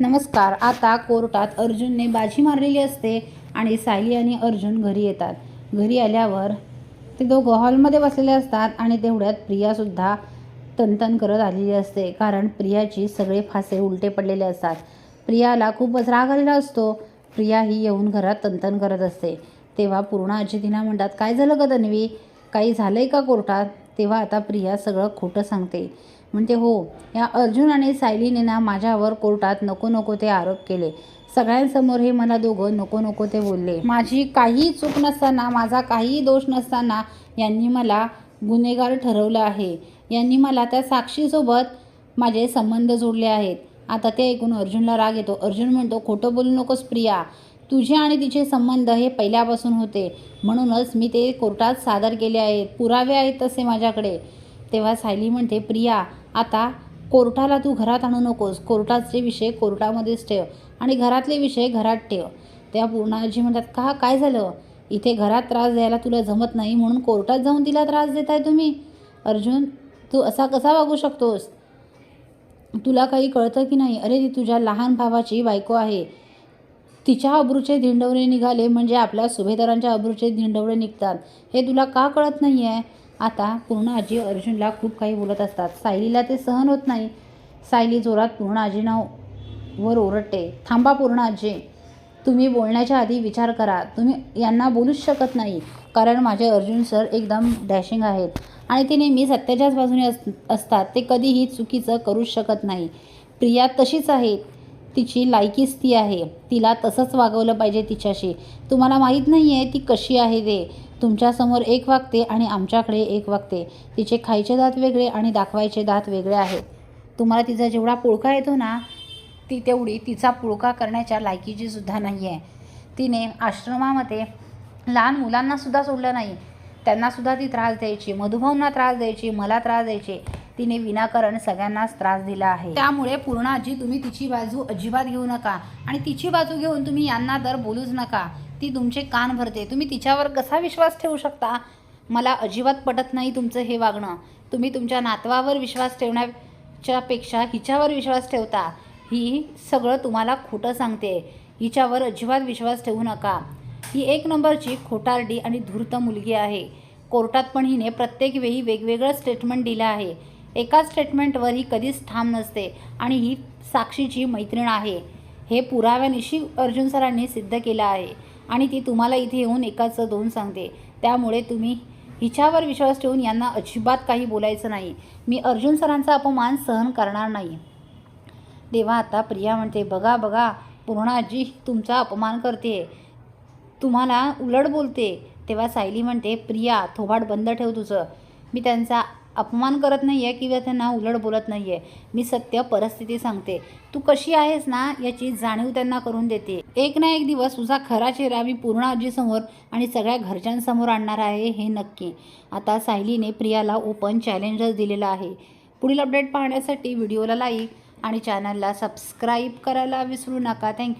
नमस्कार. आता कोर्टात अर्जुनने बाजी मारलेली असते आणि सायली आणि अर्जुन घरी येतात. घरी आल्यावर ते दोघं हॉलमध्ये बसलेले असतात आणि तेवढ्यात प्रियासुद्धा तनतन करत आलेली असते कारण प्रियाची सगळे फासे उलटे पडलेले असतात. प्रियाला खूपच राग आलेला असतो. प्रिया ही येऊन घरात तनतन करत असते. तेव्हा पूर्ण आजी तिला म्हणतात काय झालं का तन्वी? काही झालं आहे का कोर्टात? तेव्हा आता प्रिया सगळं खोटं सांगते. म्हणते हो या अर्जुन आणि सायलीने ना माझ्यावर कोर्टात नको नको ते आरोप केले. सगळ्यांसमोर हे मला दोघं नको नको ते बोलले. माझी काही चूक नसताना माझा काहीही दोष नसताना यांनी मला गुन्हेगार ठरवलं आहे. यांनी मला त्या साक्षीसोबत माझे संबंध जोडले आहेत. आता ते ऐकून अर्जुनला राग येतो. अर्जुन म्हणतो खोटं बोलू नकोस प्रिया. तुझे आणि तिचे संबंध हे पहिल्यापासून होते. म्हणूनच मी ते कोर्टात सादर केले आहेत. पुरावे आहेत तसे माझ्याकडे. तेव्हा सायली म्हणते प्रिया आता कोर्टाला तू घरात आणू नकोस. कोर्टाचे विषय कोर्टामध्येच ठेव आणि घरातले विषय घरात ठेव. त्या पूर्णाजी म्हणतात का? काय झालं? इथे घरात त्रास द्यायला तुला जमत नाही म्हणून कोर्टात जाऊन तिला त्रास देताय तुम्ही? अर्जुन तू असा कसा वागू शकतोस? तुला काही कळतं की नाही? अरे ती तुझ्या लहान भावाची बायको आहे. तिच्या अब्रूचे धिंडवणे निघाले म्हणजे आपल्या सुभेदारांच्या अब्रूचे धिंडवणे निघतात. हे तुला का कळत नाही आहे आता पूर्ण आजी अर्जुनला खूप काही बोलत असतात. सायलीला ते सहन होत नाही. सायली जोरात पूर्ण आजीना वर ओरडते. थांबा पूर्ण आजी. तुम्ही बोलण्याच्या आधी विचार करा. तुम्ही यांना बोलूच शकत नाही. कारण माझे अर्जुन सर एकदम डॅशिंग आहेत. आणि ते नेहमी सत्याच्याच बाजूने अस असतात. ते कधीही चुकीचं करूच शकत नाही. प्रिया तशीच आहे. तिची लायकीच ती आहे. तिला तसंच वागवलं पाहिजे तिच्याशी. तुम्हाला माहीत नाही आहे ती कशी आहे ते तुमच्यासमोर एक वागते आणि आमच्याकडे एक वागते. तिचे खायचे दात वेगळे आणि दाखवायचे दात वेगळे आहेत. तुम्हाला तिचा जेवढा पोळका येतो ना ती तेवढी तिचा पुळका करण्याच्या लायकीची सुद्धा नाही आहे तिने आश्रमामध्ये लहान मुलांनासुद्धा सोडलं नाही. त्यांनासुद्धा ती त्रास द्यायची. मधुभावना त्रास द्यायची. मला त्रास द्यायची. तिने विनाकारण सगळ्यांनाच त्रास दिला आहे. त्यामुळे पूर्ण आजी तुम्ही तिची बाजू अजिबात घेऊ नका आणि तिची बाजू घेऊन तुम्ही यांना तर बोलूच नका. ती तुमचे कान भरते. तुम्ही तिच्यावर कसा विश्वास ठेवू शकता? मला अजिबात पटत नाही तुमचं हे वागणं. तुम्ही तुमच्या नातवावर विश्वास ठेवण्याच्या पेक्षा हिच्यावर विश्वास ठेवता. ही सगळं तुम्हाला खोटं सांगते. हिच्यावर अजिबात विश्वास ठेवू नका. ही एक नंबरची खोटारडी आणि धूर्त मुलगी आहे. कोर्टात पण हिने प्रत्येक वेळी वेगवेगळं स्टेटमेंट दिलं आहे. एकाच स्टेटमेंटवर ही कधीच ठाम नसते. आणि ही साक्षीची मैत्रीण आहे. हे पुराव्यानिशी अर्जुन सरांनी सिद्ध केलं आहे. आणि ती तुम्हाला इथे येऊन एकाचं दोन सांगते. त्यामुळे तुम्ही हिच्यावर विश्वास ठेवून यांना अजिबात काही बोलायचं नाही. मी अर्जुन सरांचा अपमान सहन करणार नाही. तेव्हा आता प्रिया म्हणते बघा बघा पूर्णाजी तुमचा अपमान करते. तुम्हाला उलट बोलते. तेव्हा सायली म्हणते प्रिया थोबाड बंद ठेव तुझं. मी त्यांचा अपमान करत नाही आहे किंवा त्यांना उलट बोलत नाही आहे मी सत्य परिस्थिती सांगते. तू कशी आहेस ना याची जाणीव त्यांना करून देते. एक ना एक दिवस तुझा खरा चेहरा मी पूर्ण आजीसमोर आणि सगळ्या घरच्यांसमोर आणणार आहे हे नक्की. आता सायलीने प्रियाला ओपन चॅलेंजच दिलेलं आहे. पुढील अपडेट पाहण्यासाठी व्हिडिओला लाईक आणि चॅनलला सबस्क्राईब करायला विसरू नका. थँक्यू